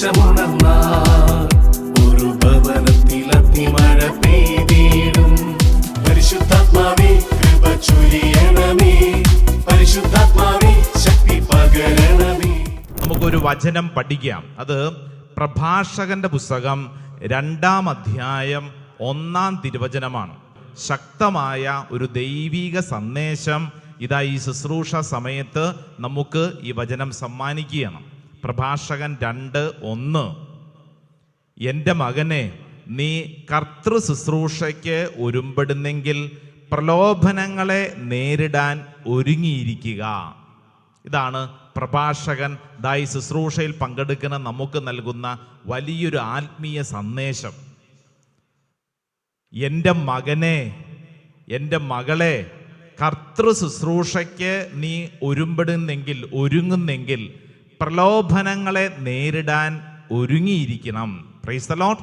ശക്തി നമുക്കൊരു വചനം പഠിക്കാം. അത് പ്രഭാഷകന്റെ പുസ്തകം രണ്ടാം അധ്യായം ഒന്നാം തിരുവചനമാണ്. ശക്തമായ ഒരു ദൈവീക സന്ദേശം ഇതാ ഈ ശുശ്രൂഷ സമയത്ത് നമുക്ക് ഈ വചനം സമ്മാനിക്കുകയാണ്. പ്രഭാഷകൻ രണ്ട് ഒന്ന്. എന്റെ മകനെ നീ കർത്തൃ ശുശ്രൂഷയ്ക്ക് ഒരുമ്പെടുന്നെങ്കിൽ പ്രലോഭനങ്ങളെ നേരിടാൻ ഒരുങ്ങിയിരിക്കുക. ഇതാണ് പ്രഭാഷകൻ ദായി ശുശ്രൂഷയിൽ പങ്കെടുക്കുന്ന നമുക്ക് നൽകുന്ന വലിയൊരു ആത്മീയ സന്ദേശം. എന്റെ മകനെ എന്റെ മകളെ കർത്തൃ ശുശ്രൂഷയ്ക്ക് നീ ഒരുമ്പെടുന്നെങ്കിൽ ഒരുങ്ങുന്നെങ്കിൽ പ്രലോഭനങ്ങളെ നേരിടാൻ ഒരുങ്ങിയിരിക്കണം. പ്രൈസ് ലോട്ട്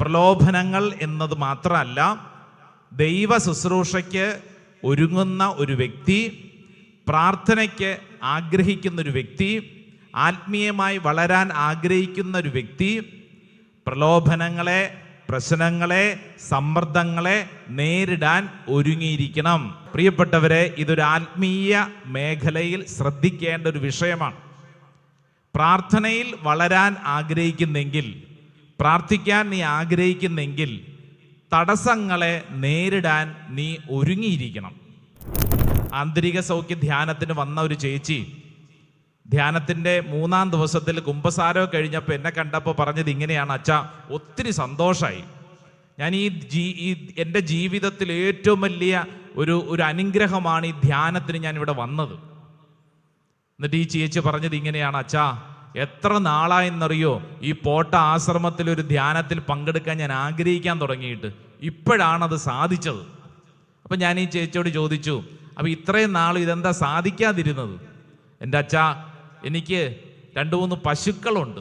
പ്രലോഭനങ്ങൾ എന്നത് മാത്രമല്ല ദൈവ ശുശ്രൂഷയ്ക്ക് ഒരുങ്ങുന്ന ഒരു വ്യക്തി പ്രാർത്ഥനയ്ക്ക് ആഗ്രഹിക്കുന്ന ഒരു വ്യക്തി ആത്മീയമായി വളരാൻ ആഗ്രഹിക്കുന്ന ഒരു വ്യക്തി പ്രലോഭനങ്ങളെ പ്രശ്നങ്ങളെ സമ്മർദ്ദങ്ങളെ നേരിടാൻ ഒരുങ്ങിയിരിക്കണം. പ്രിയപ്പെട്ടവരെ ഇതൊരു ആത്മീയ മേഖലയിൽ ശ്രദ്ധിക്കേണ്ട ഒരു വിഷയമാണ്. പ്രാർത്ഥനയിൽ വളരാൻ ആഗ്രഹിക്കുന്നെങ്കിൽ പ്രാർത്ഥിക്കാൻ നീ ആഗ്രഹിക്കുന്നെങ്കിൽ തടസ്സങ്ങളെ നേരിടാൻ നീ ഒരുങ്ങിയിരിക്കണം. ആന്തരിക സൗഖ്യ ധ്യാനത്തിന് വന്ന ഒരു ചേച്ചി ധ്യാനത്തിന്റെ മൂന്നാം ദിവസത്തിൽ കുംഭസാരോ കഴിഞ്ഞപ്പോൾ എന്നെ കണ്ടപ്പോൾ പറഞ്ഞത് ഇങ്ങനെയാണ് അച്ഛാ ഒത്തിരി സന്തോഷമായി ഞാൻ ഈ ജീ ഈ എന്റെ ജീവിതത്തിൽ ഏറ്റവും വലിയ ഒരു ഒരു അനുഗ്രഹമാണ് ഈ ധ്യാനത്തിന് ഞാൻ ഇവിടെ വന്നത്. എന്നിട്ട് ഈ ചേച്ചി പറഞ്ഞത് ഇങ്ങനെയാണ് അച്ഛാ എത്ര നാളായെന്നറിയോ ഈ പോട്ട ആശ്രമത്തിൽ ഒരു ധ്യാനത്തിൽ പങ്കെടുക്കാൻ ഞാൻ ആഗ്രഹിക്കാൻ തുടങ്ങിയിട്ട് ഇപ്പോഴാണത് സാധിച്ചത്. അപ്പം ഞാൻ ഈ ചേച്ചിയോട് ചോദിച്ചു അപ്പം ഇത്രയും നാൾ ഇതെന്താ സാധിക്കാതിരുന്നത്? എന്റെ അച്ഛാ എനിക്ക് രണ്ട് മൂന്ന് പശുക്കളുണ്ട്.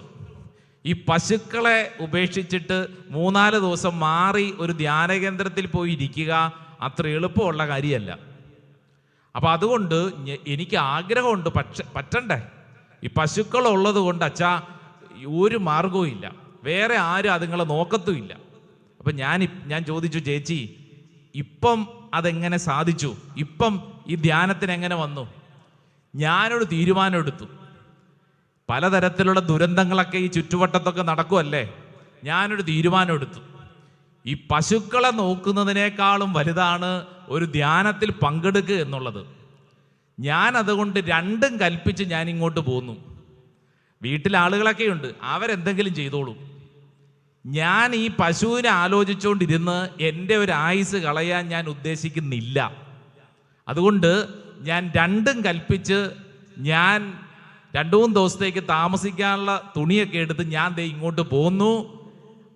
ഈ പശുക്കളെ ഉപേക്ഷിച്ചിട്ട് മൂന്നാൽ ദിവസം മാറി ഒരു ധ്യാന കേന്ദ്രത്തിൽ പോയി ഇരിക്കുക അത്ര എളുപ്പമുള്ള കാര്യമല്ല. അപ്പൊ അതുകൊണ്ട് എനിക്ക് ആഗ്രഹമുണ്ട് പക്ഷെ പറ്റണ്ടേ? ഈ പശുക്കൾ ഉള്ളത് കൊണ്ട് അച്ഛാ ഒരു മാർഗവും ഇല്ല. വേറെ ആരും അതുങ്ങളെ നോക്കത്തുമില്ല. അപ്പൊ ഞാൻ ഞാൻ ചോദിച്ചു ചേച്ചി ഇപ്പം അതെങ്ങനെ സാധിച്ചു? ഇപ്പം ഈ ധ്യാനത്തിന് എങ്ങനെ വന്നു? ഞാനൊരു തീരുമാനം എടുത്തു പലതരത്തിലുള്ള ദുരന്തങ്ങളൊക്കെ ഈ ചുറ്റുവട്ടത്തൊക്കെ നടക്കുമല്ലേ ഞാനൊരു തീരുമാനം എടുത്തു ഈ പശുക്കളെ നോക്കുന്നതിനേക്കാളും വലുതാണ് ഒരു ധ്യാനത്തിൽ പങ്കെടുക്കുക എന്നുള്ളത്. ഞാൻ അതുകൊണ്ട് രണ്ടും കൽപ്പിച്ച് ഞാൻ ഇങ്ങോട്ട് പോന്നു. വീട്ടിൽ ആളുകളൊക്കെ ഉണ്ട്. അവരെന്തെങ്കിലും ചെയ്തോളും. ഞാൻ ഈ പശുവിനെ ആലോചിച്ചുകൊണ്ടിരുന്ന് എന്റെ ഒരു ആയുസ് കളയാൻ ഞാൻ ഉദ്ദേശിക്കുന്നില്ല. അതുകൊണ്ട് ഞാൻ രണ്ടും കൽപ്പിച്ച് ഞാൻ രണ്ടു മൂന്ന് ദിവസത്തേക്ക് താമസിക്കാനുള്ള തുണിയൊക്കെ എടുത്ത് ഞാൻ ദേ ഇങ്ങോട്ട് പോന്നു.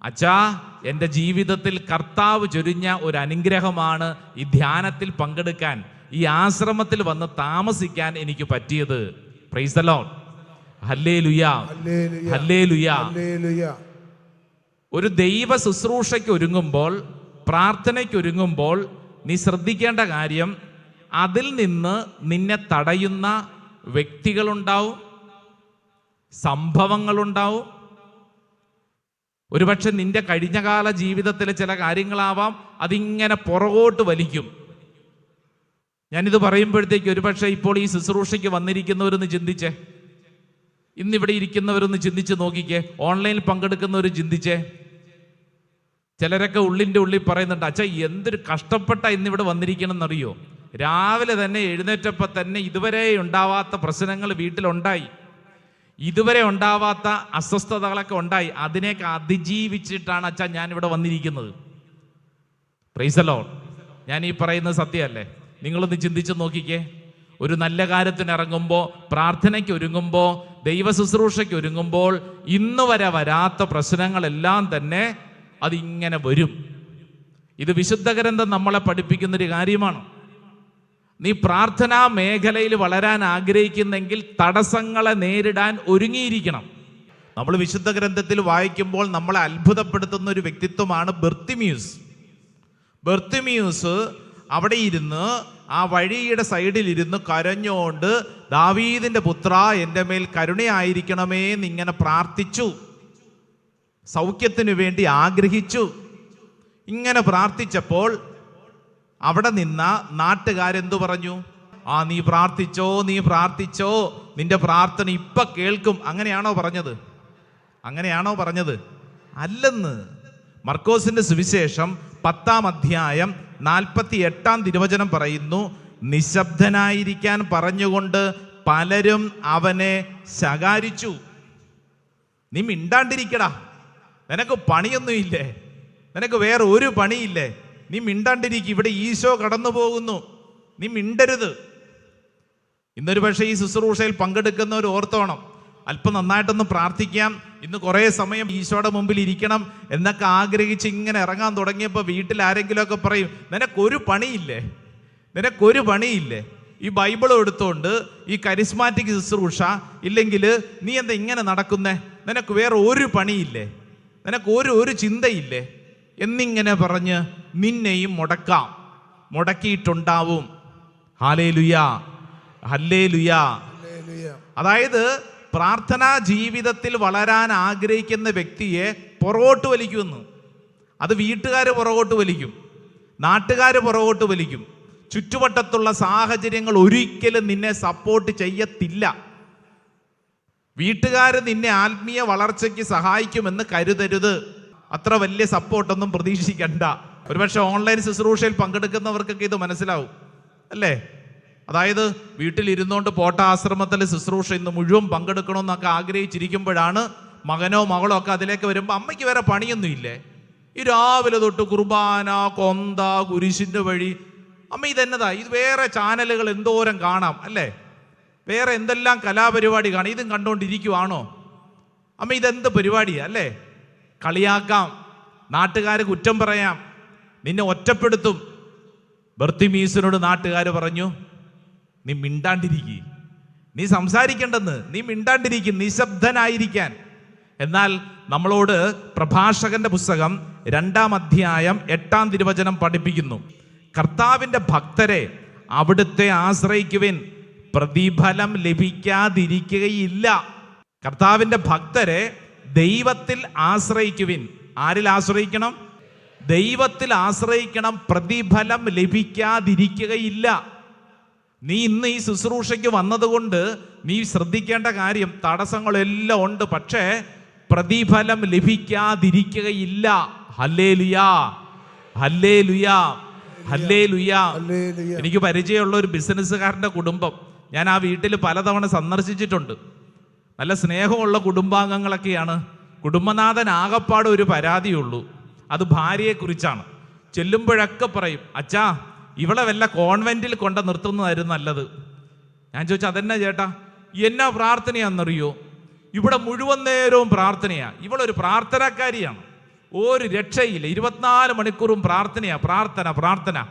അച്ഛാ എന്റെ ജീവിതത്തിൽ കർത്താവ് ചൊരിഞ്ഞ ഒരു അനുഗ്രഹമാണ് ഈ ധ്യാനത്തിൽ പങ്കെടുക്കാൻ ഈ ആശ്രമത്തിൽ വന്ന് താമസിക്കാൻ എനിക്ക് പറ്റിയത്. പ്രൈസലോൺ ഹല്ലേ ലുയാ. ഹല്ലേ ലുയാ. ഒരു ദൈവ ശുശ്രൂഷയ്ക്ക് ഒരുങ്ങുമ്പോൾ പ്രാർത്ഥനയ്ക്ക് ഒരുങ്ങുമ്പോൾ നീ ശ്രദ്ധിക്കേണ്ട കാര്യം അതിൽ നിന്ന് നിന്നെ തടയുന്ന വ്യക്തികളുണ്ടാവും സംഭവങ്ങളുണ്ടാവും. ഒരുപക്ഷെ നിന്റെ കഴിഞ്ഞകാല ജീവിതത്തിലെ ചില കാര്യങ്ങളാവാം അതിങ്ങനെ പുറകോട്ട് വലിക്കും. ഞാനിത് പറയുമ്പോഴത്തേക്ക് ഒരുപക്ഷെ ഇപ്പോൾ ഈ ശുശ്രൂഷയ്ക്ക് വന്നിരിക്കുന്നവരൊന്ന് ചിന്തിച്ചേ. ഇന്നിവിടെ ഇരിക്കുന്നവരൊന്ന് ചിന്തിച്ച് നോക്കിക്കേ. ഓൺലൈനിൽ പങ്കെടുക്കുന്നവർ ചിന്തിച്ചേ. ചിലരൊക്കെ ഉള്ളിന്റെ ഉള്ളിൽ പറയുന്നുണ്ട് അച്ഛാ എന്തൊരു കഷ്ടപ്പെട്ട ഇന്നിവിടെ വന്നിരിക്കണമെന്നറിയോ? രാവിലെ തന്നെ എഴുന്നേറ്റപ്പോൾ തന്നെ ഇതുവരെ ഉണ്ടാവാത്ത പ്രശ്നങ്ങൾ വീട്ടിലുണ്ടായി. ഇതുവരെ ഉണ്ടാവാത്ത അസ്വസ്ഥതകളൊക്കെ ഉണ്ടായി. അതിനെയൊക്കെ അതിജീവിച്ചിട്ടാണ് അച്ഛൻ ഞാൻ ഇവിടെ വന്നിരിക്കുന്നത് പ്രൈസലോ ഞാൻ ഈ പറയുന്നത് സത്യമല്ലേ? നിങ്ങളൊന്ന് ചിന്തിച്ച് നോക്കിക്കേ. ഒരു നല്ല കാര്യത്തിന് ഇറങ്ങുമ്പോൾ പ്രാർത്ഥനയ്ക്ക് ഒരുങ്ങുമ്പോൾ ദൈവ ശുശ്രൂഷയ്ക്ക് ഒരുങ്ങുമ്പോൾ ഇന്ന് വരെ വരാത്ത പ്രശ്നങ്ങളെല്ലാം തന്നെ അതിങ്ങനെ വരും. ഇത് വിശുദ്ധ ഗ്രന്ഥം നമ്മളെ പഠിപ്പിക്കുന്ന ഒരു കാര്യമാണ്. നീ പ്രാർത്ഥനാ മേഖലയിൽ വളരാൻ ആഗ്രഹിക്കുന്നെങ്കിൽ തടസ്സങ്ങളെ നേരിടാൻ ഒരുങ്ങിയിരിക്കണം. നമ്മൾ വിശുദ്ധ ഗ്രന്ഥത്തിൽ വായിക്കുമ്പോൾ നമ്മളെ അത്ഭുതപ്പെടുത്തുന്ന ഒരു വ്യക്തിത്വമാണ് ബെർത്തിമ്യൂസ്. ബെർത്തിമ്യൂസ് അവിടെ ഇരുന്ന് ആ വഴിയുടെ സൈഡിൽ ഇരുന്ന് കരഞ്ഞുകൊണ്ട് ദാവീദിന്റെ പുത്ര എന്റെ മേൽ കരുണയായിരിക്കണമേ എന്നിങ്ങനെ പ്രാർത്ഥിച്ചു. സൗഖ്യത്തിനു വേണ്ടി ആഗ്രഹിച്ചു. ഇങ്ങനെ പ്രാർത്ഥിച്ചപ്പോൾ അവിടെ നിന്ന നാട്ടുകാരെന്തു പറഞ്ഞു? ആ നീ പ്രാർത്ഥിച്ചോ നീ പ്രാർത്ഥിച്ചോ നിന്റെ പ്രാർത്ഥന ഇപ്പൊ കേൾക്കും. അങ്ങനെയാണോ പറഞ്ഞത്? അങ്ങനെയാണോ പറഞ്ഞത്? അല്ലെന്ന്. മർക്കോസിന്റെ സുവിശേഷം പത്താം അധ്യായം നാൽപ്പത്തി എട്ടാം തിരുവചനം പറയുന്നു നിശബ്ദനായിരിക്കാൻ പറഞ്ഞുകൊണ്ട് പലരും അവനെ ശകാരിച്ചു. നീ മിണ്ടാണ്ടിരിക്കടാ. നിനക്ക് പണിയൊന്നുമില്ലേ? നിനക്ക് വേറെ ഒരു പണിയില്ലേ? നീ മിണ്ടാണ്ടിരിക്കും. ഇവിടെ ഈശോ കടന്നു പോകുന്നു നീ മിണ്ടരുത്. ഇന്നൊരു പക്ഷേ ഈ ശുശ്രൂഷയിൽ പങ്കെടുക്കുന്നവർ ഓർത്തോണം. അല്പം നന്നായിട്ടൊന്ന് പ്രാർത്ഥിക്കാം. ഇന്ന് കുറേ സമയം ഈശോയുടെ മുമ്പിൽ ഇരിക്കണം എന്നൊക്കെ ആഗ്രഹിച്ച് ഇങ്ങനെ ഇറങ്ങാൻ തുടങ്ങിയപ്പോൾ വീട്ടിൽ ആരെങ്കിലുമൊക്കെ പറയും നിനക്കൊരു പണിയില്ലേ? നിനക്കൊരു പണിയില്ലേ? ഈ ബൈബിൾ എടുത്തുകൊണ്ട് ഈ കരിസ്മാറ്റിക് ശുശ്രൂഷ ഇല്ലെങ്കിൽ നീ എന്താ ഇങ്ങനെ നടക്കുന്നേ? നിനക്ക് വേറെ ഒരു പണിയില്ലേ? നിനക്ക് ഒരു ഒരു ചിന്തയില്ലേ? എന്നിങ്ങനെ പറഞ്ഞ് നിന്നെയും മുടക്കാം. മുടക്കിയിട്ടുണ്ടാവും. ഹാലേ ലുയാ ഹല്ലേ ലുയാ അതായത് പ്രാർത്ഥനാ ജീവിതത്തിൽ വളരാൻ ആഗ്രഹിക്കുന്ന വ്യക്തിയെ പുറകോട്ട് വലിക്കുമെന്ന് അത് വീട്ടുകാർ പുറകോട്ട് വലിക്കും. നാട്ടുകാർ പുറകോട്ട് വലിക്കും. ചുറ്റുവട്ടത്തുള്ള സാഹചര്യങ്ങൾ ഒരിക്കലും നിന്നെ സപ്പോർട്ട് ചെയ്യത്തില്ല. വീട്ടുകാർ നിന്നെ ആത്മീയ വളർച്ചയ്ക്ക് സഹായിക്കുമെന്ന് കരുതരുത്. അത്ര വലിയ സപ്പോർട്ടൊന്നും പ്രതീക്ഷിക്കണ്ട. ഒരുപക്ഷെ ഓൺലൈൻ ശുശ്രൂഷയിൽ പങ്കെടുക്കുന്നവർക്കൊക്കെ ഇത് മനസ്സിലാവും. അല്ലേ? അതായത് വീട്ടിലിരുന്നുകൊണ്ട് പോട്ട ആശ്രമത്തിലെ ശുശ്രൂഷ ഇന്ന് മുഴുവൻ പങ്കെടുക്കണമെന്നൊക്കെ ആഗ്രഹിച്ചിരിക്കുമ്പോഴാണ് മകനോ മകളോ ഒക്കെ അതിലേക്ക് വരുമ്പോൾ അമ്മയ്ക്ക് വേറെ പണിയൊന്നും ഇല്ലേ ഈ രാവിലെ തൊട്ട് കുർബാന കൊന്ത കുരിശിന്റെ വഴി. അമ്മ ഇതെന്നതാ? ഇത് വേറെ ചാനലുകൾ എന്തോരം കാണാം അല്ലേ? വേറെ എന്തെല്ലാം കലാപരിപാടി കാണാം? ഇതും കണ്ടുകൊണ്ടിരിക്കുവാണോ അമ്മ ഇതെന്ത് പരിപാടിയാ അല്ലേ? കളിയാക്കാം. നാട്ടുകാർ കുറ്റം പറയാം. നിന്നെ ഒറ്റപ്പെടുത്തും. ബർത്തിമീസിനോട് നാട്ടുകാർ പറഞ്ഞു നീ മിണ്ടാണ്ടിരിക്കി. നീ സംസാരിക്കേണ്ടെന്ന്. നീ മിണ്ടാണ്ടിരിക്കും. നിശബ്ദനായിരിക്കാൻ. എന്നാൽ നമ്മളോട് പ്രഭാഷകന്റെ പുസ്തകം രണ്ടാം അധ്യായം എട്ടാം തിരുവചനം പഠിപ്പിക്കുന്നു. കർത്താവിന്റെ ഭക്തരെ അവിടുത്തെ ആശ്രയിക്കുവിൻ. പ്രതിഫലം ലഭിക്കാതിരിക്കുകയില്ല. കർത്താവിന്റെ ഭക്തരെ ദൈവത്തിൽ ആശ്രയിക്കുവിൻ. ആരിൽ ആശ്രയിക്കണം? ദൈവത്തിൽ ആശ്രയിക്കണം. പ്രതിഫലം ലഭിക്കാതിരിക്കുകയില്ല. നീ ഇന്ന് ഈ ശുശ്രൂഷയ്ക്ക് വന്നതുകൊണ്ട് നീ ശ്രദ്ധിക്കേണ്ട കാര്യം തടസ്സങ്ങളെല്ലാം ഉണ്ട്. പക്ഷേ പ്രതിഫലം ലഭിക്കാതിരിക്കുകയില്ല. ഹല്ലേ ലുയാ ഹല്ലേ ലുയാ ഹല്ലേ ലുയാ. എനിക്ക് പരിചയമുള്ള ഒരു ബിസിനസ്സുകാരന്റെ കുടുംബം. ഞാൻ ആ വീട്ടിൽ പലതവണ സന്ദർശിച്ചിട്ടുണ്ട്. നല്ല സ്നേഹമുള്ള കുടുംബാംഗങ്ങളൊക്കെയാണ്. കുടുംബനാഥൻ ആകപ്പാട് ഒരു പരാതിയുള്ളൂ. അത് ഭാര്യയെക്കുറിച്ചാണ്. ചെല്ലുമ്പോഴൊക്കെ പറയും അച്ഛാ ഇവളെ വല്ല കോൺവെന്റിൽ കൊണ്ട് നിർത്തുന്നതായിരുന്നു നല്ലത്. ഞാൻ ചോദിച്ചു അതെന്നെ ചേട്ടാ? എന്നാ പ്രാർത്ഥനയാണെന്നറിയോ? ഇവിടെ മുഴുവൻ നേരവും പ്രാർത്ഥനയാണ് ഇവളൊരു പ്രാർത്ഥനക്കാരിയാണ്. ഒരു രക്ഷയില്ല. ഇരുപത്തിനാല് മണിക്കൂറും പ്രാർത്ഥനയാണ് പ്രാർത്ഥന പ്രാർത്ഥന.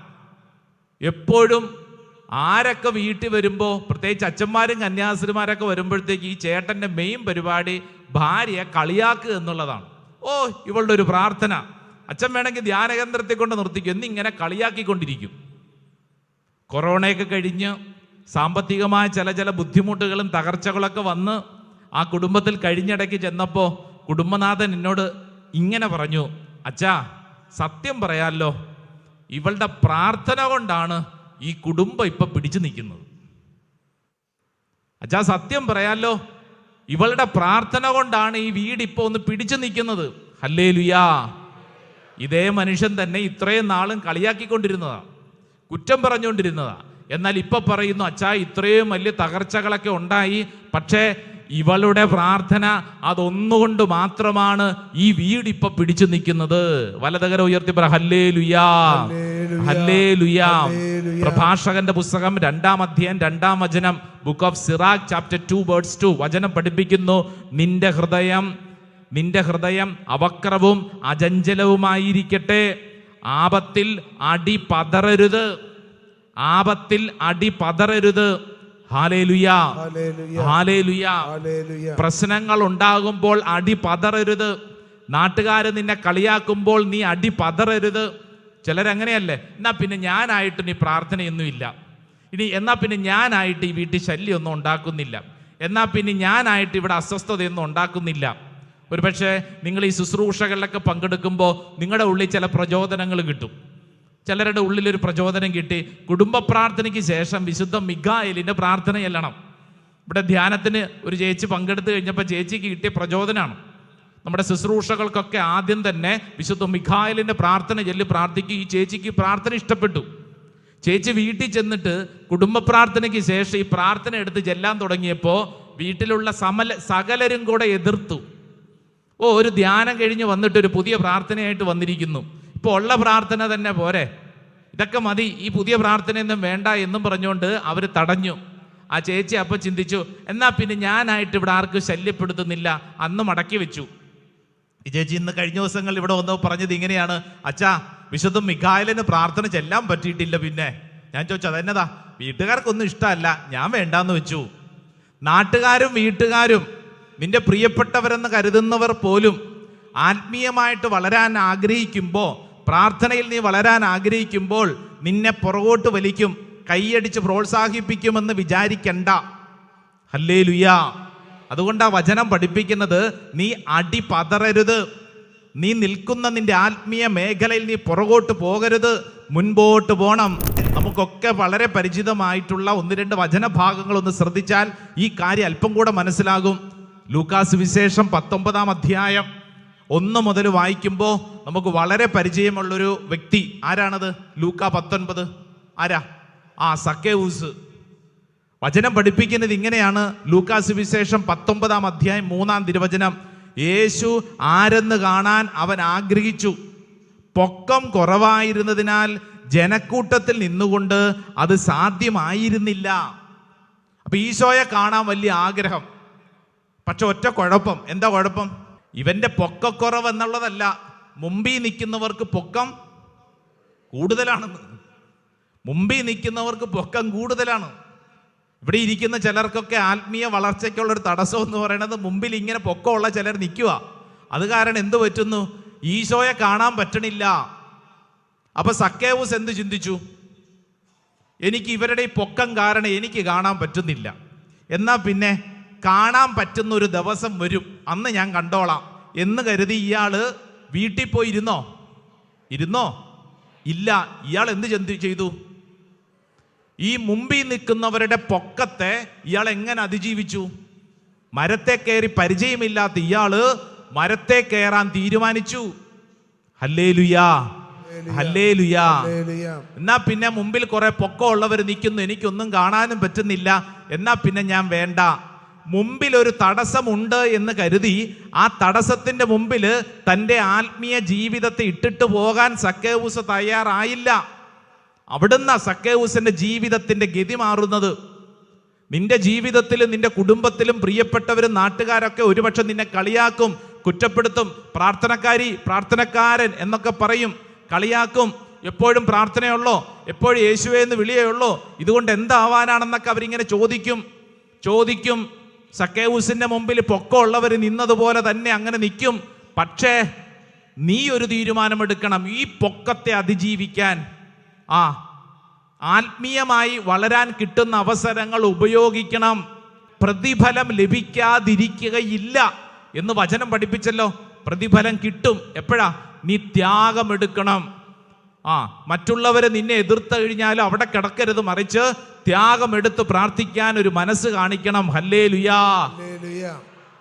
എപ്പോഴും ആരൊക്കെ വീട്ടിൽ വരുമ്പോൾ പ്രത്യേകിച്ച് അച്ഛന്മാരും കന്യാസ്ത്രീമാരൊക്കെ വരുമ്പോഴത്തേക്ക് ഈ ചേട്ടന്റെ മെയിൻ പരിപാടി ഭാര്യയെ കളിയാക്കുക എന്നുള്ളതാണ്. ഓ ഇവളുടെ ഒരു പ്രാർത്ഥന. അച്ഛൻ വേണമെങ്കിൽ ധ്യാനകേന്ദ്രത്തെ കൊണ്ട് നിർത്തിക്കും എന്നിങ്ങനെ കളിയാക്കിക്കൊണ്ടിരിക്കും. കൊറോണയൊക്കെ കഴിഞ്ഞ് സാമ്പത്തികമായ ചില ചില ബുദ്ധിമുട്ടുകളും തകർച്ചകളൊക്കെ വന്ന് ആ കുടുംബത്തിൽ കഴിഞ്ഞിടയ്ക്ക് ചെന്നപ്പോൾ കുടുംബനാഥൻ എന്നോട് ഇങ്ങനെ പറഞ്ഞു അച്ഛാ സത്യം പറയാമല്ലോ ഇവളുടെ പ്രാർത്ഥന കൊണ്ടാണ് ഈ കുടുംബം ഇപ്പൊ പിടിച്ചു നിൽക്കുന്നത്. അച്ഛാ സത്യം പറയാലോ ഇവളുടെ പ്രാർത്ഥന കൊണ്ടാണ് ഈ വീട് ഇപ്പൊ ഒന്ന് പിടിച്ചു നിൽക്കുന്നത്. ഹല്ലേ ലുയാ ഇതേ മനുഷ്യൻ തന്നെ ഇത്രയും നാളും കളിയാക്കിക്കൊണ്ടിരുന്നതാ കുറ്റം പറഞ്ഞുകൊണ്ടിരുന്നതാ. എന്നാൽ ഇപ്പൊ പറയുന്നു അച്ഛാ ഇത്രയും വലിയ തകർച്ചകളൊക്കെ ഉണ്ടായി. പക്ഷേ ഇവളുടെ പ്രാർത്ഥന അതൊന്നുകൊണ്ട് മാത്രമാണ് ഈ വീട് ഇപ്പൊ പിടിച്ചു നിൽക്കുന്നത്. വലതകര ഉയർത്തി പറ ഹല്ലേ ലുയാ ഹല്ലേ ലുയാ. പ്രഭാഷകന്റെ പുസ്തകം രണ്ടാം അധ്യായം രണ്ടാം വചനം book of Sirach chapter two words two വചനം പഠിപ്പിക്കുന്നു. നിന്റെ ഹൃദയം നിന്റെ ഹൃദയം അവക്രവും അജഞ്ചലവുമായിരിക്കട്ടെ ആപത്തിൽ അടി പതറരുത്. ആപത്തിൽ അടി പതറരുത്. പ്രശ്നങ്ങൾ ഉണ്ടാകുമ്പോൾ അടി പതറരുത്. നാട്ടുകാർ നിന്നെ കളിയാക്കുമ്പോൾ നീ അടി പതറരുത്. ചിലരങ്ങനെയല്ലേ? എന്നാ പിന്നെ ഞാനായിട്ട് നീ പ്രാർത്ഥനയൊന്നുമില്ല ഇനി എന്നാ പിന്നെ ഞാനായിട്ട് ഈ വീട്ടിൽ ശല്യമൊന്നും ഉണ്ടാക്കുന്നില്ല. എന്നാ പിന്നെ ഞാനായിട്ട് ഇവിടെ അസ്വസ്ഥതയൊന്നും ഉണ്ടാക്കുന്നില്ല. ഒരുപക്ഷെ നിങ്ങൾ ഈ ശുശ്രൂഷകളിലൊക്കെ പങ്കെടുക്കുമ്പോൾ നിങ്ങളുടെ ഉള്ളിൽ ചില പ്രചോദനങ്ങൾ കിട്ടും. ചിലരുടെ ഉള്ളിലൊരു പ്രചോദനം കിട്ടി. കുടുംബ പ്രാർത്ഥനയ്ക്ക് ശേഷം വിശുദ്ധ മിഗായലിന്റെ പ്രാർത്ഥന ചെല്ലണം ഇവിടെ ധ്യാനത്തിന് ഒരു ചേച്ചി പങ്കെടുത്തു കഴിഞ്ഞപ്പോൾ ചേച്ചിക്ക് കിട്ടിയ പ്രചോദനമാണ് നമ്മുടെ ശുശ്രൂഷകൾക്കൊക്കെ ആദ്യം തന്നെ വിശുദ്ധ മിഖായലിന്റെ പ്രാർത്ഥന ചൊല്ലി പ്രാർത്ഥിക്കും. ഈ ചേച്ചിക്ക് പ്രാർത്ഥന ഇഷ്ടപ്പെട്ടു. ചേച്ചി വീട്ടിൽ ചെന്നിട്ട് കുടുംബ പ്രാർത്ഥനയ്ക്ക് ശേഷം ഈ പ്രാർത്ഥന എടുത്ത് ചെല്ലാൻ തുടങ്ങിയപ്പോൾ വീട്ടിലുള്ള സമല സകലരും കൂടെ എതിർത്തു. ഓ ഒരു ധ്യാനം കഴിഞ്ഞ് വന്നിട്ട് ഒരു പുതിയ പ്രാർത്ഥനയായിട്ട് വന്നിരിക്കുന്നു. ഇപ്പോൾ ഉള്ള പ്രാർത്ഥന തന്നെ പോരെ. ഇതൊക്കെ മതി ഈ പുതിയ പ്രാർത്ഥനയൊന്നും വേണ്ട എന്നും പറഞ്ഞുകൊണ്ട് അവർ തടഞ്ഞു. ആ ചേച്ചി അപ്പോൾ ചിന്തിച്ചു എന്നാ പിന്നെ ഞാനായിട്ട് ഇവിടെ ആർക്കും ശല്യപ്പെടുത്തുന്നില്ല അന്ന് മടക്കി വെച്ചു. ഈ ചേച്ചി ഇന്ന് കഴിഞ്ഞ ദിവസങ്ങൾ ഇവിടെ വന്ന് പറഞ്ഞത് ഇങ്ങനെയാണ് അച്ഛാ വിശുദ്ധ മിഖായലിന് പ്രാർത്ഥന ചെല്ലാൻ പറ്റിയിട്ടില്ല പിന്നെ. ഞാൻ ചോദിച്ചു അതെന്നതാ? വീട്ടുകാർക്കൊന്നും ഇഷ്ടമല്ല ഞാൻ വേണ്ടാന്ന് വെച്ചു. നാട്ടുകാരും വീട്ടുകാരും നിന്റെ പ്രിയപ്പെട്ടവരെന്ന് കരുതുന്നവർ പോലും ആത്മീയമായിട്ട് വളരാൻ ആഗ്രഹിക്കുമ്പോൾ പ്രാർത്ഥനയിൽ നീ വളരാൻ ആഗ്രഹിക്കുമ്പോൾ നിന്നെ പുറകോട്ട് വലിക്കും കൈയടിച്ച് പ്രോത്സാഹിപ്പിക്കുമെന്ന് വിചാരിക്കണ്ട. ഹല്ലേ ലുയാ അതുകൊണ്ട് ആ വചനം പഠിപ്പിക്കുന്നത് നീ അടി പതറരുത്. നീ നിൽക്കുന്ന നിന്റെ ആത്മീയ മേഖലയിൽ നീ പുറകോട്ട് പോകരുത്. മുൻപോട്ട് പോകണം നമുക്കൊക്കെ വളരെ പരിചിതമായിട്ടുള്ള ഒന്ന് രണ്ട് വചനഭാഗങ്ങൾ ഒന്ന് ശ്രദ്ധിച്ചാൽ ഈ കാര്യം അല്പം കൂടെ മനസ്സിലാകും. ലൂക്കാസ് വിശേഷം പത്തൊമ്പതാം അധ്യായം. ഒന്ന് മുതൽ വായിക്കുമ്പോൾ നമുക്ക് വളരെ പരിചയമുള്ളൊരു വ്യക്തി. ആരാണത്? ലൂക്ക പത്തൊൻപത്. ആരാ? ആ സക്കേവൂസ്. വചനം പഠിപ്പിക്കുന്നത് ഇങ്ങനെയാണ്. ലൂക്കാസ് വിശേഷം പത്തൊമ്പതാം അധ്യായം മൂന്നാം തിരുവചനം. യേശു ആരെന്ന് കാണാൻ അവൻ ആഗ്രഹിച്ചു. പൊക്കം കുറവായിരുന്നതിനാൽ ജനക്കൂട്ടത്തിൽ നിന്നുകൊണ്ട് അത് സാധ്യമായിരുന്നില്ല. അപ്പൊ ഈശോയെ കാണാൻ വലിയ ആഗ്രഹം. പക്ഷെ ഒറ്റ കുഴപ്പം. എന്താ കുഴപ്പം? ഇവന്റെ പൊക്കക്കുറവ് എന്നുള്ളതല്ല. മുമ്പിൽ നിൽക്കുന്നവർക്ക് പൊക്കം കൂടുതലാണെന്ന് മുമ്പിൽ നിൽക്കുന്നവർക്ക് പൊക്കം കൂടുതലാണ്. ഇവിടെ ഇരിക്കുന്ന ചിലർക്കൊക്കെ ആത്മീയ വളർച്ചയ്ക്കുള്ളൊരു തടസ്സം എന്ന് പറയുന്നത് മുമ്പിൽ ഇങ്ങനെ പൊക്കമുള്ള ചിലർ നിൽക്കുക. അത് കാരണം എന്ത് പറ്റുന്നു? ഈശോയെ കാണാൻ പറ്റണില്ല. അപ്പൊ സക്കേവൂസ് എന്ത് ചിന്തിച്ചു? എനിക്ക് ഇവരുടെ ഈ പൊക്കം കാരണം എനിക്ക് കാണാൻ പറ്റുന്നില്ല. എന്നാൽ പിന്നെ കാണാൻ പറ്റുന്ന ഒരു ദിവസം വരും. അന്ന് ഞാൻ കണ്ടോളാം എന്ന് കരുതി ഇയാൾ വീട്ടിൽ പോയി ഇരുന്നോ? ഇരുന്നോ? ഇല്ല. ഇയാൾ എന്ത് ചിന്തി ചെയ്തു? ഈ മുമ്പിൽ നിൽക്കുന്നവരുടെ പൊക്കത്തെ ഇയാൾ എങ്ങനെ അതിജീവിച്ചു? മരത്തെ കയറി പരിചയമില്ലാത്ത ഇയാൾ മരത്തെ കയറാൻ തീരുമാനിച്ചു. ഹല്ലേ ലുയാ ഹല്ലേ ലുയാ ഹല്ലേലൂയ. എന്നാ പിന്നെ മുമ്പിൽ കുറെ പൊക്കമുള്ളവർ നിൽക്കുന്നു. എനിക്കൊന്നും കാണാനും പറ്റുന്നില്ല. എന്നാ പിന്നെ ഞാൻ വേണ്ട. മുമ്പിൽ ഒരു തടസ്സമുണ്ട് എന്ന് കരുതി ആ തടസ്സത്തിന്റെ മുമ്പിൽ തന്റെ ആത്മീയ ജീവിതത്തെ ഇട്ടിട്ട് പോകാൻ സക്കേവൂസ് തയ്യാറായില്ല. അവിടുന്ന് സക്കേവൂസിന്റെ ജീവിതത്തിന്റെ ഗതി മാറുന്നത്. നിന്റെ ജീവിതത്തിലും നിന്റെ കുടുംബത്തിലും പ്രിയപ്പെട്ടവരും നാട്ടുകാരൊക്കെ ഒരുപക്ഷെ നിന്നെ കളിയാക്കും കുറ്റപ്പെടുത്തും. പ്രാർത്ഥനക്കാരി പ്രാർത്ഥനക്കാരൻ എന്നൊക്കെ പറയും. കളിയാക്കും. എപ്പോഴും പ്രാർത്ഥനയുള്ളോ? എപ്പോഴും യേശുവേ എന്ന് വിളിയേ ഉള്ളോ? ഇതുകൊണ്ട് എന്താവാനാണെന്നൊക്കെ അവരിങ്ങനെ ചോദിക്കും. ചോദിക്കും. സക്കേവൂസിന്റെ മുമ്പിൽ പൊക്കമുള്ളവർ നിന്നതുപോലെ തന്നെ അങ്ങനെ നിൽക്കും. പക്ഷേ നീ ഒരു തീരുമാനമെടുക്കണം. ഈ പൊക്കത്തെ അതിജീവിക്കാൻ. ആ ആത്മീയമായി വളരാൻ കിട്ടുന്ന അവസരങ്ങൾ ഉപയോഗിക്കണം. പ്രതിഫലം ലഭിക്കാതിരിക്കുകയില്ല എന്ന് വചനം പഠിപ്പിച്ചല്ലോ. പ്രതിഫലം കിട്ടും. എപ്പോഴാ? നീ ത്യാഗമെടുക്കണം ആ മറ്റുള്ളവരെ നിന്നെ എതിർത്ത് കഴിഞ്ഞാൽ അവിടെ കിടക്കരുത് മറിച്ച് ത്യാഗമെടുത്ത് പ്രാർത്ഥിക്കാൻ ഒരു മനസ്സ് കാണിക്കണം. ഹല്ലേ ലുയാ.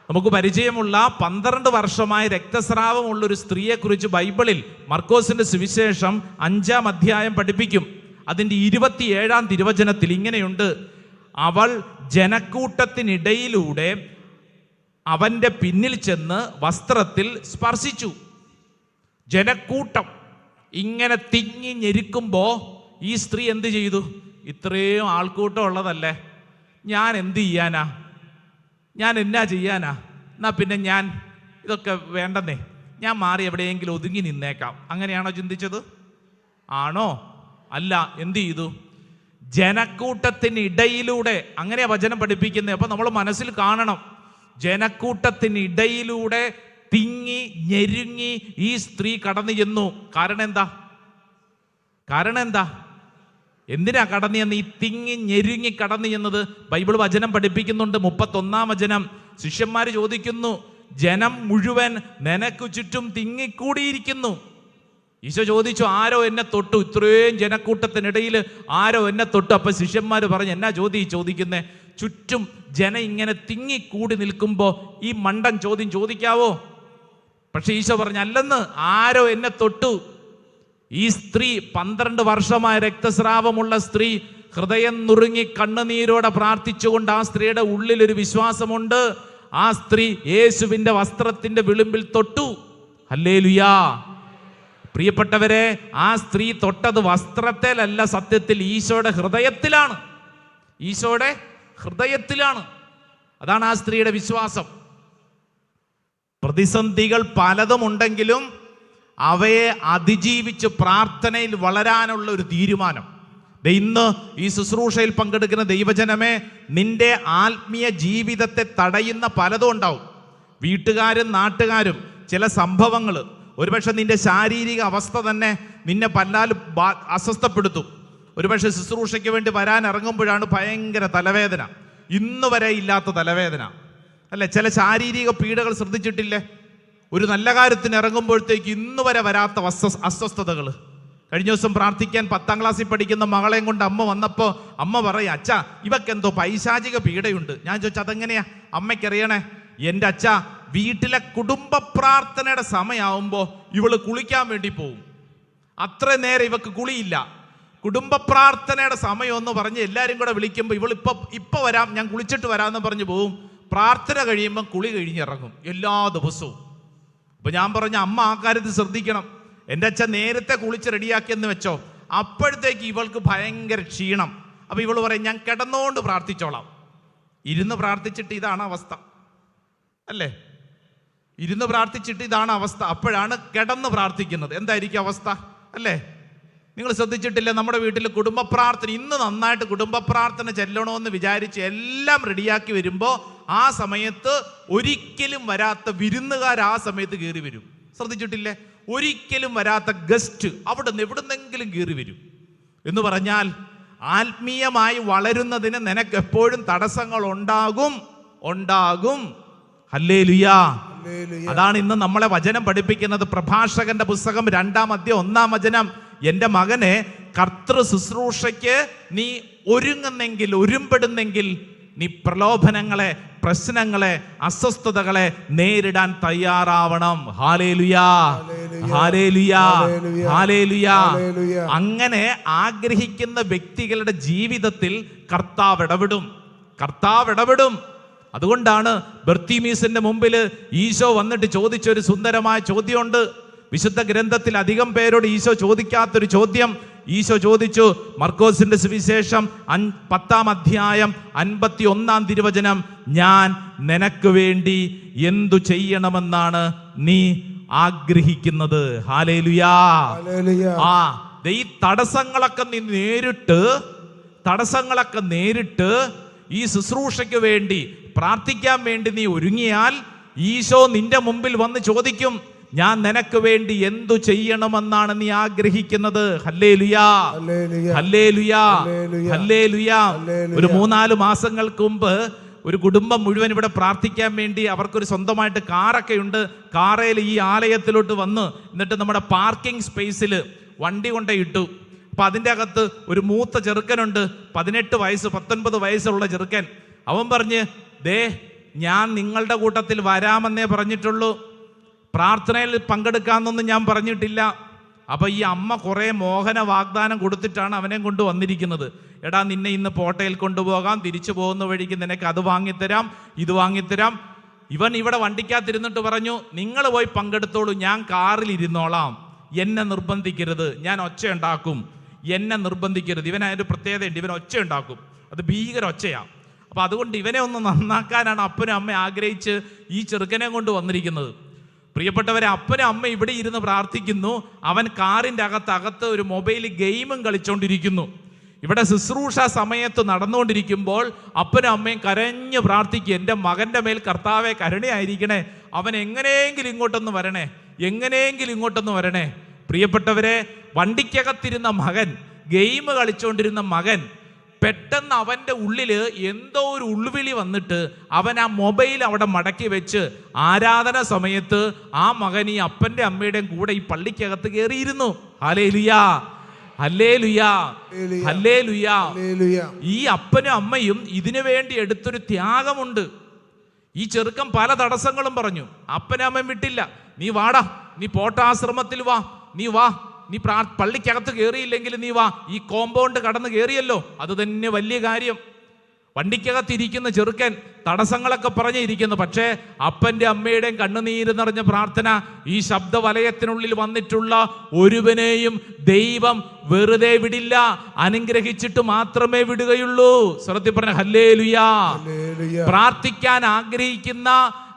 നമുക്ക് പരിചയമുള്ള പന്ത്രണ്ട് വർഷമായി രക്തസ്രാവമുള്ള ഒരു സ്ത്രീയെക്കുറിച്ച് ബൈബിളിൽ മർക്കോസിന്റെ സുവിശേഷം അഞ്ചാം അധ്യായം പഠിപ്പിക്കും. അതിന്റെ ഇരുപത്തിയേഴാം തിരുവചനത്തിൽ ഇങ്ങനെയുണ്ട്. അവൾ ജനക്കൂട്ടത്തിനിടയിലൂടെ അവന്റെ പിന്നിൽ ചെന്ന് വസ്ത്രത്തിൽ സ്പർശിച്ചു. ജനക്കൂട്ടം. ഇങ്ങനെ തിങ്ങി ഞെരുക്കുമ്പോൾ ഈ സ്ത്രീ എന്ത് ചെയ്തു? ഇത്രയും ആൾക്കൂട്ടം ഉള്ളതല്ലേ? ഞാൻ എന്ത് ചെയ്യാനാ? ഞാൻ എന്നാ ചെയ്യാനാ? എന്നാ പിന്നെ ഞാൻ ഇതൊക്കെ വേണ്ടെന്നേ. ഞാൻ മാറി എവിടെയെങ്കിലും ഒതുങ്ങി നിന്നേക്കാം. അങ്ങനെയാണോ ചിന്തിച്ചത്? ആണോ? അല്ല എന്ത് ചെയ്തു? ജനക്കൂട്ടത്തിനിടയിലൂടെ അങ്ങനെയാ വചനം പഠിപ്പിക്കുന്നത് അപ്പൊ നമ്മൾ മനസ്സിൽ കാണണം. ജനക്കൂട്ടത്തിനിടയിലൂടെ തിങ്ങി ഞെരുങ്ങി ഈ സ്ത്രീ കടന്നു ചെന്നു. കാരണം എന്താ കാരണം എന്താ എന്തിനാ കടന്നു ചെന്ന് ഈ തിങ്ങി ഞെരുങ്ങി കടന്നു ചെന്നത്? ബൈബിൾ വചനം പഠിപ്പിക്കുന്നുണ്ട് മുപ്പത്തൊന്നാം വചനം. ശിഷ്യന്മാർ ചോദിക്കുന്നു ജനം മുഴുവൻ നിനക്കു ചുറ്റും തിങ്ങിക്കൂടിയിരിക്കുന്നു. ഈശോ ചോദിച്ചു ആരോ എന്നെ തൊട്ടു? ഇത്രയും ജനക്കൂട്ടത്തിനിടയിൽ ആരോ എന്നെ തൊട്ടു? അപ്പൊ ശിഷ്യന്മാർ പറഞ്ഞു എന്നാ ചോദി ചോദിക്കുന്നേ? ചുറ്റും ജനം ഇങ്ങനെ തിങ്ങിക്കൂടി നിൽക്കുമ്പോൾ ഈ മണ്ടൻ ചോദ്യം ചോദിക്കാവോ? പക്ഷെ ഈശോ പറഞ്ഞു അല്ലെന്ന് ആരോ എന്നെ തൊട്ടു. ഈ സ്ത്രീ പന്ത്രണ്ട് വർഷമായ രക്തസ്രാവമുള്ള സ്ത്രീ ഹൃദയം നുറുങ്ങി കണ്ണുനീരോടെ പ്രാർത്ഥിച്ചുകൊണ്ട് ആ സ്ത്രീയുടെ ഉള്ളിൽ ഒരു വിശ്വാസമുണ്ട്. ആ സ്ത്രീ യേശുവിന്റെ വസ്ത്രത്തിന്റെ വിളിമ്പിൽ തൊട്ടു. അല്ലേ ലുയാ പ്രിയപ്പെട്ടവരെ ആ സ്ത്രീ തൊട്ടത് വസ്ത്രത്തിലല്ല സത്യത്തിൽ ഈശോയുടെ ഹൃദയത്തിലാണ്. ഈശോയുടെ ഹൃദയത്തിലാണ്. അതാണ് ആ സ്ത്രീയുടെ വിശ്വാസം. പ്രതിസന്ധികൾ പലതും ഉണ്ടെങ്കിലും അവയെ അതിജീവിച്ച് പ്രാർത്ഥനയിൽ വളരാനുള്ള ഒരു തീരുമാനം. ഇന്ന് ഈ ശുശ്രൂഷയിൽ പങ്കെടുക്കുന്ന ദൈവജനമേ നിന്റെ ആത്മീയ ജീവിതത്തെ തടയുന്ന പലതും ഉണ്ടാവും. വീട്ടുകാരും നാട്ടുകാരും ചില സംഭവങ്ങൾ ഒരുപക്ഷെ നിന്റെ ശാരീരിക അവസ്ഥ തന്നെ നിന്നെ പല്ലാലും അസ്വസ്ഥപ്പെടുത്തും. ഒരുപക്ഷെ ശുശ്രൂഷയ്ക്ക് വേണ്ടി വരാൻ ഇറങ്ങുമ്പോഴാണ് ഭയങ്കര തലവേദന. ഇന്നുവരെ ഇല്ലാത്ത തലവേദന. അല്ലെ ചില ശാരീരിക പീഡകൾ ശ്രദ്ധിച്ചിട്ടില്ലേ? ഒരു നല്ല കാര്യത്തിന് ഇറങ്ങുമ്പോഴത്തേക്ക് ഇന്ന് വരെ വരാത്ത അസ്വ- അസ്വസ്ഥതകൾ കഴിഞ്ഞ ദിവസം പ്രാർത്ഥിക്കാൻ പത്താം ക്ലാസ്സിൽ പഠിക്കുന്ന മകളെയും കൊണ്ട് അമ്മ വന്നപ്പോൾ അമ്മ പറയാ അച്ഛ ഇവക്കെന്തോ പൈശാചിക പീഡയുണ്ട്. ഞാൻ ചോദിച്ചു അതെങ്ങനെയാ? അമ്മയ്ക്കറിയണേ. എന്റെ അച്ഛ വീട്ടിലെ കുടുംബ പ്രാർത്ഥനയുടെ സമയമാവുമ്പോൾ ഇവൾ കുളിക്കാൻ വേണ്ടി പോവും. അത്ര നേരം ഇവക്ക് കുളിയില്ല. കുടുംബ പ്രാർത്ഥനയുടെ സമയമെന്ന് പറഞ്ഞ് എല്ലാവരും കൂടെ വിളിക്കുമ്പോൾ ഇവൾ ഇപ്പം ഇപ്പം വരാം ഞാൻ കുളിച്ചിട്ട് വരാമെന്ന് പറഞ്ഞ് പോവും. പ്രാർത്ഥന കഴിയുമ്പം കുളി കഴിഞ്ഞിറങ്ങും എല്ലാ ദിവസവും. അപ്പോൾ ഞാൻ പറഞ്ഞ അമ്മ ആ കാര്യത്തിൽ ശ്രദ്ധിക്കണം. എന്റെ അച്ഛൻ നേരത്തെ കുളിച്ച് റെഡിയാക്കിയെന്ന് വെച്ചോ അപ്പോഴത്തേക്ക് ഇവൾക്ക് ഭയങ്കര ക്ഷീണം. അപ്പോൾ ഇവൾ പറയും ഞാൻ കിടന്നുകൊണ്ട് പ്രാർത്ഥിച്ചോളാം. ഇരുന്ന് പ്രാർത്ഥിച്ചിട്ട് ഇതാണ് അവസ്ഥ. അല്ലേ? ഇരുന്ന് പ്രാർത്ഥിച്ചിട്ട് ഇതാണ് അവസ്ഥ. അപ്പോഴാണ് കിടന്ന് പ്രാർത്ഥിക്കുന്നത്. എന്തായിരിക്കും അവസ്ഥ? അല്ലേ? നിങ്ങൾ ശ്രദ്ധിച്ചിട്ടില്ല? നമ്മുടെ വീട്ടിൽ കുടുംബ പ്രാർത്ഥന ഇന്ന് നന്നായിട്ട് കുടുംബ പ്രാർത്ഥന ചെല്ലണമെന്ന് വിചാരിച്ച് എല്ലാം റെഡിയാക്കി വരുമ്പോൾ ആ സമയത്ത് ഒരിക്കലും വരാത്ത വിരുന്നുകാർ ആ സമയത്ത് കയറി വരും. ശ്രദ്ധിച്ചിട്ടില്ലേ? ഒരിക്കലും വരാത്ത ഗസ്റ്റ് അവിടെ നിന്ന് എവിടുന്നെങ്കിലും കയറി വരും. എന്ന് പറഞ്ഞാൽ ആത്മീയമായി വളരുന്നതിന് നിനക്ക് എപ്പോഴും തടസ്സങ്ങൾ ഉണ്ടാകും. ഉണ്ടാകും. ഹല്ലേ ലുയാ അതാണ് ഇന്ന് നമ്മളെ വചനം പഠിപ്പിക്കുന്നത്. പ്രഭാഷകന്റെ പുസ്തകം രണ്ടാം അധ്യായം ഒന്നാം വചനം. എന്റെ മകനെ കർത്തൃ ശുശ്രൂഷയ്ക്ക് നീ ഒരുങ്ങുന്നെങ്കിൽ ഒരുമ്പെടുന്നെങ്കിൽ നീ പ്രലോഭനങ്ങളെ പ്രശ്നങ്ങളെ അസ്വസ്ഥതകളെ നേരിടാൻ തയ്യാറാവണം. ഹാലേലുയാ. ഹാലേലുയാ. ഹാലേലുയാ. അങ്ങനെ ആഗ്രഹിക്കുന്ന വ്യക്തികളുടെ ജീവിതത്തിൽ കർത്താവ് ഇടപെടും. കർത്താവ് ഇടപെടും. അതുകൊണ്ടാണ് ബർത്തിമീസിന്റെ മുമ്പിൽ ഈശോ വന്നിട്ട് ചോദിച്ച ഒരു സുന്ദരമായ ചോദ്യമുണ്ട്. വിശുദ്ധ ഗ്രന്ഥത്തിൽ അധികം പേരോട് ഈശോ ചോദിക്കാത്തൊരു ചോദ്യം ഈശോ ചോദിച്ചു മർക്കോസിന്റെ സുവിശേഷം അൻ- പത്താം അധ്യായം അൻപത്തി ഒന്നാം തിരുവചനം ഞാൻ നിനക്ക് വേണ്ടി എന്തു ചെയ്യണമെന്നാണ് നീ ആഗ്രഹിക്കുന്നത്? ഹാലേലുയാ. ആ ഈ തടസ്സങ്ങളൊക്കെ നീ നേരിട്ട് തടസ്സങ്ങളൊക്കെ നേരിട്ട് ഈ ശുശ്രൂഷയ്ക്ക് വേണ്ടി പ്രാർത്ഥിക്കാൻ വേണ്ടി നീ ഒരുങ്ങിയാൽ ഈശോ നിന്റെ മുമ്പിൽ വന്ന് ചോദിക്കും ഞാൻ നിനക്ക് വേണ്ടി എന്തു ചെയ്യണമെന്നാണ് നീ ആഗ്രഹിക്കുന്നത്? ഒരു മൂന്നാൽ മാസങ്ങൾക്ക് മുമ്പ് ഒരു കുടുംബം മുഴുവൻ ഇവിടെ പ്രാർത്ഥിക്കാൻ വേണ്ടി അവർക്കൊരു സ്വന്തമായിട്ട് കാറൊക്കെ ഉണ്ട്. കാറയിൽ ഈ ആലയത്തിലോട്ട് വന്ന് എന്നിട്ട് നമ്മുടെ പാർക്കിംഗ് സ്പേസിൽ വണ്ടി കൊണ്ടേ ഇട്ടു. അപ്പൊ അതിന്റെ അകത്ത് ഒരു മൂത്ത ചെറുക്കനുണ്ട്. പതിനെട്ട് വയസ്സ് പത്തൊൻപത് വയസ്സുള്ള ചെറുക്കൻ. അവൻ പറഞ്ഞ് ദേ ഞാൻ നിങ്ങളുടെ കൂട്ടത്തിൽ വരാമെന്നേ പറഞ്ഞിട്ടുള്ളൂ. പ്രാർത്ഥനയിൽ പങ്കെടുക്കാമെന്നൊന്നും ഞാൻ പറഞ്ഞിട്ടില്ല. അപ്പോൾ ഈ അമ്മ കുറേ മോഹന വാഗ്ദാനം കൊടുത്തിട്ടാണ് അവനെ കൊണ്ട് വന്നിരിക്കുന്നത്. എടാ നിന്നെ ഇന്ന് പോട്ടയിൽ കൊണ്ടുപോകാം. തിരിച്ചു പോകുന്ന വഴിക്ക് നിനക്ക് അത് വാങ്ങിത്തരാം ഇത് വാങ്ങിത്തരാം. ഇവൻ ഇവിടെ വണ്ടിക്കകത്തിരുന്നിട്ട് പറഞ്ഞു നിങ്ങൾ പോയി പങ്കെടുത്തോളൂ ഞാൻ കാറിൽ ഇരുന്നോളാം. എന്നെ നിർബന്ധിക്കരുത് ഞാൻ ഒച്ച ഉണ്ടാക്കും. എന്നെ നിർബന്ധിക്കരുത്. ഇവൻ അതിന്റെ പ്രത്യേകതയുണ്ട് ഇവൻ ഒച്ച ഉണ്ടാക്കും. അത് ഭീകര ഒച്ചയാണ് അപ്പോൾ അതുകൊണ്ട് ഇവനെ ഒന്ന് നന്നാക്കാനാണ് അപ്പനും അമ്മ ആഗ്രഹിച്ച് ഈ ചെറുക്കനെ കൊണ്ട് വന്നിരിക്കുന്നത്. പ്രിയപ്പെട്ടവരെ അപ്പനും അമ്മ ഇവിടെ ഇരുന്ന് പ്രാർത്ഥിക്കുന്നു. അവൻ കാറിന്റെ അകത്ത് അകത്ത് ഒരു മൊബൈൽ ഗെയിമും കളിച്ചുകൊണ്ടിരിക്കുന്നു ഇവിടെ ശുശ്രൂഷ സമയത്ത് നടന്നുകൊണ്ടിരിക്കുമ്പോൾ അപ്പനും അമ്മയും കരഞ്ഞ് പ്രാർത്ഥിക്കും എന്റെ മകന്റെ മേൽ കർത്താവെ കരുണയായിരിക്കണേ. അവൻ എങ്ങനെയെങ്കിലും ഇങ്ങോട്ടൊന്ന് വരണേ. എങ്ങനെയെങ്കിലും ഇങ്ങോട്ടൊന്ന് വരണേ. പ്രിയപ്പെട്ടവരെ വണ്ടിക്കകത്തിരുന്ന മകൻ ഗെയിം കളിച്ചുകൊണ്ടിരുന്ന മകൻ പെട്ടെന്ന് അവന്റെ ഉള്ളിൽ എന്തോ ഒരു ഉള്ളുവിളി വന്നിട്ട് അവൻ ആ മൊബൈൽ അവിടെ മടക്കി വെച്ച് ആരാധന സമയത്ത് ആ മകൻ ഈ അപ്പന്റെ അമ്മയുടെയും കൂടെ ഈ പള്ളിക്കകത്ത് കയറിയിരുന്നു. ഹലേ ലുയാ. ഈ അപ്പനും അമ്മയും ഇതിനു വേണ്ടി എടുത്തൊരു ത്യാഗമുണ്ട്. ഈ ചെറുക്കൻ പല തടസ്സങ്ങളും പറഞ്ഞു. അപ്പനും അമ്മയും വിട്ടില്ല. നീ വാടാ. നീ പോട്ടാശ്രമത്തിൽ വാ. നീ വാ. നീ പ്രാ പള്ളിക്കകത്ത് കയറിയില്ലെങ്കിൽ നീ വാ ഈ കോമ്പൗണ്ട് കടന്ന് കയറിയല്ലോ അത് തന്നെ വലിയ കാര്യം. വണ്ടിക്കകത്ത് ഇരിക്കുന്ന ചെറുക്കൻ തടസ്സങ്ങളൊക്കെ പറഞ്ഞ് ഇരിക്കുന്നു. പക്ഷേ അപ്പന്റെ അമ്മയുടെയും കണ്ണുനീര് നിറഞ്ഞ പ്രാർത്ഥന ഈ ശബ്ദവലയത്തിനുള്ളിൽ വന്നിട്ടുള്ള ഒരുവനെയും ദൈവം വെറുതെ വിടില്ല. അനുഗ്രഹിച്ചിട്ട് മാത്രമേ വിടുകയുള്ളൂ. ശ്രദ്ധി പറഞ്ഞ ഹല്ലേ ലുയാ. പ്രാർത്ഥിക്കാൻ ആഗ്രഹിക്കുന്ന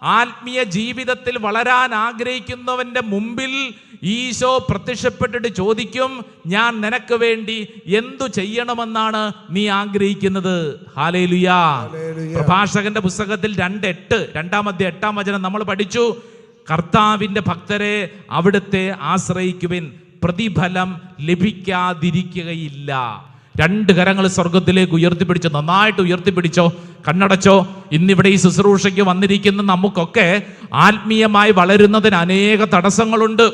ആത്മീയ ജീവിതത്തിൽ വളരാൻ ആഗ്രഹിക്കുന്നവന്റെ മുമ്പിൽ ഈശോ പ്രത്യക്ഷപ്പെട്ടിട്ട് ചോദിക്കും ഞാൻ നിനക്ക് വേണ്ടി എന്തു ചെയ്യണമെന്നാണ് നീ ആഗ്രഹിക്കുന്നത്? ഹാലേലുയാ. പ്രഭാഷകന്റെ പുസ്തകത്തിൽ രണ്ട് എട്ട് രണ്ടാമത്തെ എട്ടാം വചനം നമ്മൾ പഠിച്ചു. കർത്താവിന്റെ ഭക്തരെ അവിടുത്തെ ആശ്രയിക്കുവിൻ പ്രതിഫലം ലഭിക്കാതിരിക്കുകയില്ല. രണ്ട് കരങ്ങൾ സ്വർഗത്തിലേക്ക് ഉയർത്തിപ്പിടിച്ചോ നന്നായിട്ട് ഉയർത്തിപ്പിടിച്ചോ കണ്ണടച്ചോ. ഇന്നിവിടെ ഈ ശുശ്രൂഷയ്ക്ക് വന്നിരിക്കുന്ന നമുക്കൊക്കെ ആത്മീയമായി വളരുന്നതിന് അനേക തടസ്സങ്ങളുണ്ട്.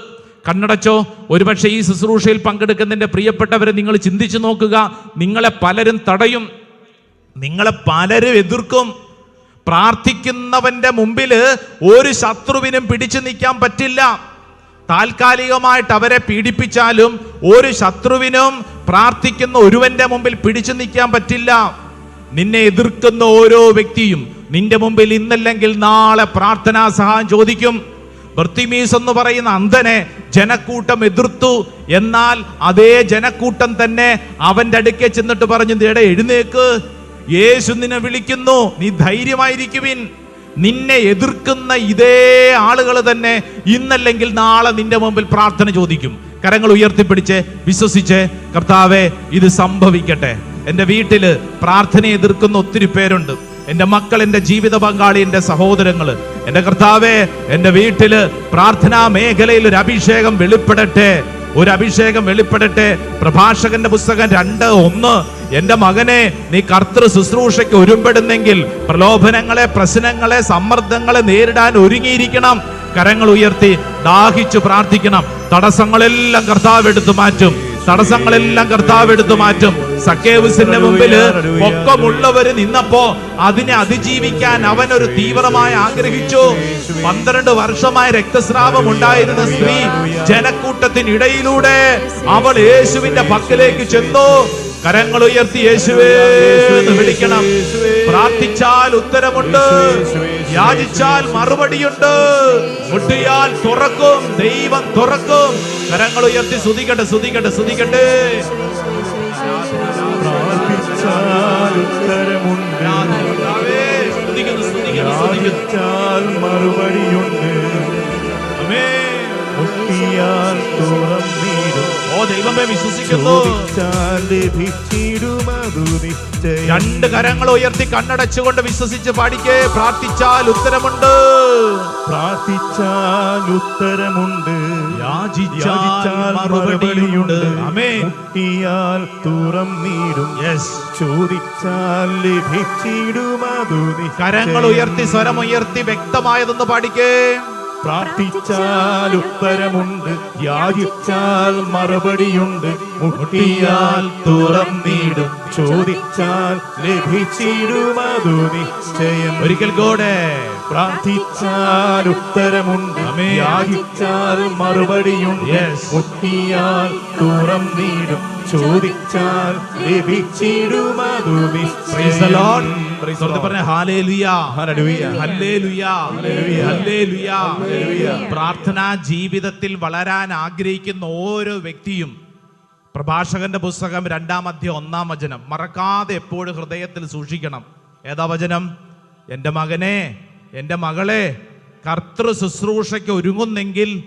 കണ്ണടച്ചോ. ഒരുപക്ഷെ ഈ ശുശ്രൂഷയിൽ പങ്കെടുക്കുന്നതിന്റെ പ്രിയപ്പെട്ടവരെ നിങ്ങൾ ചിന്തിച്ചു നോക്കുക. നിങ്ങളെ പലരും തടയും. നിങ്ങളെ പലരും എതിർക്കും. പ്രാർത്ഥിക്കുന്നവന്റെ മുമ്പിൽ ഒരു ശത്രുവിനും പിടിച്ചു നിൽക്കാൻ പറ്റില്ല. താൽക്കാലികമായിട്ട് അവരെ പീഡിപ്പിച്ചാലും ഒരു ശത്രുവിനും പ്രാർത്ഥിക്കുന്ന ഒരുവന്റെ മുമ്പിൽ പിടിച്ചു നിൽക്കാൻ പറ്റില്ല. നിന്നെ എതിർക്കുന്ന ഓരോ വ്യക്തിയും നിന്റെ മുമ്പിൽ ഇന്നല്ലെങ്കിൽ നാളെ പ്രാർത്ഥനാ സഹായം ചോദിക്കും. ബർത്തിമീസ് എന്ന് പറയുന്ന അന്ധനെ ജനക്കൂട്ടം എതിർത്തു. എന്നാൽ അതേ ജനക്കൂട്ടം തന്നെ അവന്റെ അടുക്കെ ചെന്നിട്ട് പറഞ്ഞു "ദേ എഴുന്നേക്ക്. യേശു നിന്നെ വിളിക്കുന്നു. നീ ധൈര്യമായിരിക്കുവിൻ. നിന്നെ എതിർക്കുന്ന ഇതേ ആളുകൾ തന്നെ ഇന്നല്ലെങ്കിൽ നാളെ നിന്റെ മുമ്പിൽ പ്രാർത്ഥന ചോദിക്കും. കരങ്ങൾ ഉയർത്തിപ്പിടിച്ച് വിശ്വസിച്ച് കർത്താവെ ഇത് സംഭവിക്കട്ടെ. എന്റെ വീട്ടിൽ പ്രാർത്ഥന എതിർക്കുന്ന ഒത്തിരി പേരുണ്ട്. എന്റെ മക്കൾ എന്റെ ജീവിത പങ്കാളി എന്റെ സഹോദരങ്ങൾ എന്റെ കർത്താവെ എന്റെ വീട്ടിൽ പ്രാർത്ഥനാ മേഖലയിൽ ഒരു അഭിഷേകം വെളിപ്പെടട്ടെ. ഒരു അഭിഷേകം വെളിപ്പെടട്ടെ. പ്രഭാഷകന്റെ പുസ്തകം രണ്ട് ഒന്ന്. എന്റെ മകനെ നീ കർത്തൃ ശുശ്രൂഷയ്ക്ക് ഒരുമ്പെടുന്നെങ്കിൽ പ്രലോഭനങ്ങളെ പ്രശ്നങ്ങളെ സമ്മർദ്ദങ്ങളെ നേരിടാൻ ഒരുങ്ങിയിരിക്കണം. കരങ്ങൾ ഉയർത്തി ദാഹിച്ചു പ്രാർത്ഥിക്കണം. തടസ്സങ്ങളെല്ലാം കർത്താവ് എടുത്തു മാറ്റും. തടസ്സങ്ങളെല്ലാം കർത്താവ് എടുത്തു മാറ്റും. സക്കേവുസിന്റെ മുമ്പിൽ പൊക്കമുള്ളവര് നിന്നപ്പോ അതിനെ അതിജീവിക്കാൻ അവൻ ഒരു തീവ്രമായി ആഗ്രഹിച്ചു. പന്ത്രണ്ട് വർഷമായ രക്തസ്രാവം ഉണ്ടായിരുന്ന സ്ത്രീ ജനക്കൂട്ടത്തിനിടയിലൂടെ അവൾ യേശുവിന്റെ പക്കലേക്ക് ചെന്നു. കരങ്ങൾ ഉയർത്തി യേശുവേ എന്ന് വിളിക്കണം. പ്രാർത്ഥിച്ചാൽ ഉത്തരമുണ്ട്. യാചിച്ചാൽ മറുപടിയുണ്ട്. മുട്ടിയാൽ തുറക്കും. ദൈവം തുറക്കും. കരങ്ങൾ ഉയർത്തി സ്തുതിക്കട്ടെ സ്തുതിക്കട്ടെ സ്തുതിക്കട്ടെ. മറുപടിയുണ്ട്. ഓ ദൈവമേ വിശ്വസിക്കുന്നു. രണ്ട് കരങ്ങൾ ഉയർത്തി കണ്ണടച്ചുകൊണ്ട് വിശ്വസിച്ച് പാടിക്കേ. പ്രാർത്ഥിച്ചാൽ ഉത്തരമുണ്ട്. പ്രാർത്ഥിച്ചാൽ ഉത്തരമുണ്ട്. യാചിച്ചാൽ മറുപടിയുണ്ട്. മുട്ടിയാൽ തുറന്നിടും യെസ് ചോദിച്ചാൽ ലഭിച്ചിടുമതു കരങ്ങൾ ഉയർത്തി സ്വരമുയർത്തി വ്യക്തമായതെന്ന് പാടിക്കേ. പ്രാർത്ഥിച്ചാൽ ഉത്തരമുണ്ട് യാചിച്ചാൽ മറുപടിയുണ്ട് മുട്ടിയാൽ തുറന്നിടും ചോദിച്ചാൽ ലഭിച്ചിടുമതു നിശ്ചയം ഒരിക്കൽ കൂടെ പ്രാർത്ഥിച്ചാൽ ഉത്തരമുണ്ട്. യാചിച്ചാൽ മറുപടിയുണ്ട്. മുട്ടിയാൽ തുറന്നിടും ചോദിച്ചാൽ ലഭിച്ചിടുമതു. നിശ്ചയം പ്രാർത്ഥനാ ജീവിതത്തിൽ വളരാൻ ആഗ്രഹിക്കുന്ന ഓരോ വ്യക്തിയും പ്രഭാഷകന്റെ പുസ്തകം രണ്ടാം അധ്യയം ഒന്നാം വചനം. മറക്കാതെ എപ്പോഴും ഹൃദയത്തിൽ സൂക്ഷിക്കണം. ഏതാ വചനം? എന്റെ മകനെ എന്റെ മകളെ കർത്തൃ ശുശ്രൂഷയ്ക്ക് ഒരുങ്ങുന്നെങ്കിൽ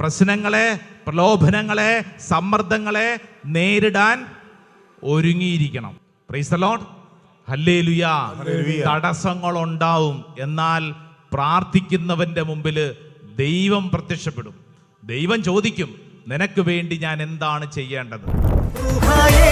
പ്രശ്നങ്ങളെ പ്രലോഭനങ്ങളെ സമ്മർദ്ദങ്ങളെ നേരിടാൻ ഒരുങ്ങിയിരിക്കണം. Praise lord hallelujah. തടസ്സങ്ങൾ ഉണ്ടാവും എന്നാൽ പ്രാർത്ഥിക്കുന്നവന്റെ മുമ്പിൽ ദൈവം പ്രത്യക്ഷപ്പെടും. ദൈവം ചോദിക്കും നിനക്ക് വേണ്ടി ഞാൻ എന്താണ് ചെയ്യേണ്ടത്? രുഹയേ